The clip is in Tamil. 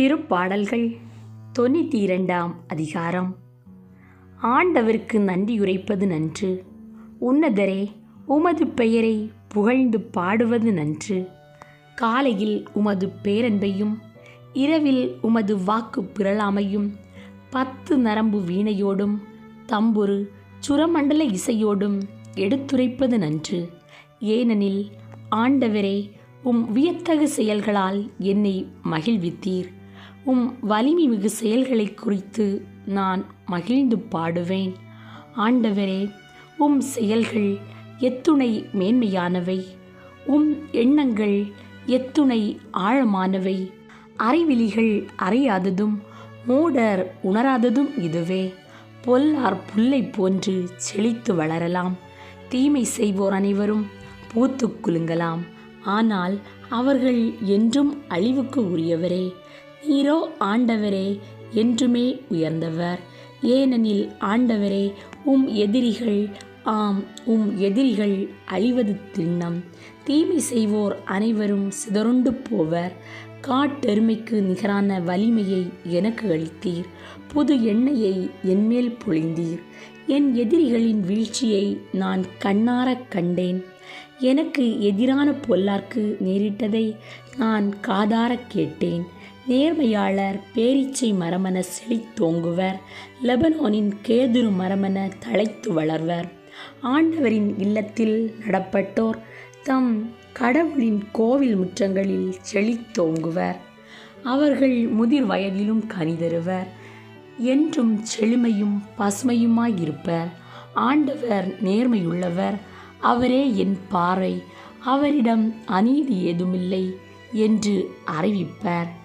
திருப்பாடல்கள் தொண்ணூற்றி இரண்டாம் அதிகாரம். ஆண்டவருக்கு நன்றியுரைப்பது நன்று. உன்னதரே உமது பெயரை புகழ்ந்து பாடுவது நன்று. காலையில் உமது பேரன்பையும் இரவில் உமது வாக்கு பிறழாமையும் பத்து நரம்பு வீணையோடும் தம்புரு சுரமண்டல இசையோடும் எடுத்துரைப்பது நன்று. ஏனெனில் ஆண்டவரே உம் வியத்தகு செயல்களால் என்னை மகிழ்வித்தீர். உம் வலிமை மிகு செயல்களை குறித்து நான் மகிழ்ந்து பாடுவேன். ஆண்டவரே உம் செயல்கள் எத்துணை மேன்மையானவை. உம் எண்ணங்கள் எத்துணை ஆழமானவை. அறிவிலிகள் அறியாததும் மூடர் உணராததும் இதுவே. பொல்லார் புல்லை போன்று செழித்து வளரலாம். தீமை செய்வோர் அனைவரும் பூத்து குலுங்கலாம். ஆனால் அவர்கள் என்றும் அழிவுக்கு உரியவரே. நீரோ ஆண்டவரே என்றுமே உயர்ந்தவர். ஏனெனில் ஆண்டவரே உம் எதிரிகள் ஆம் உம் எதிரிகள் அழிவது திண்ணம். தீமை செய்வோர் அனைவரும் சிதறுண்டு போவர். காட்டெருமைக்கு நிகரான வலிமையை எனக்கு அளித்தீர். புது எண்ணெயை என்மேல் பொழிந்தீர். என் எதிரிகளின் வீழ்ச்சியை நான் கண்ணாரக் கண்டேன். எனக்கு எதிரான பொல்லார்க்கு நேரிட்டதை நான் காதாரக் கேட்டேன். நேர்மையாளர் பேரீச்சை மரமென செழித்தோங்குவர் லெபனோனின் கேதுரு மரமென தழைத்து வளர்வர். ஆண்டவரின் இல்லத்தில் நடப்பட்டோர் தம் கடவுளின் கோவில் முற்றங்களில் செழித்தோங்குவர் அவர்கள் முதிர் வயதிலும் கனிதருவர் என்றும் செழுமையும் பசுமையுமாயிருப்பர் ஆண்டவர் நேர்மையுள்ளவர். அவரே என் பாறை. அவரிடம் அநீதி ஏதுமில்லை என்று அறிவிப்பர்.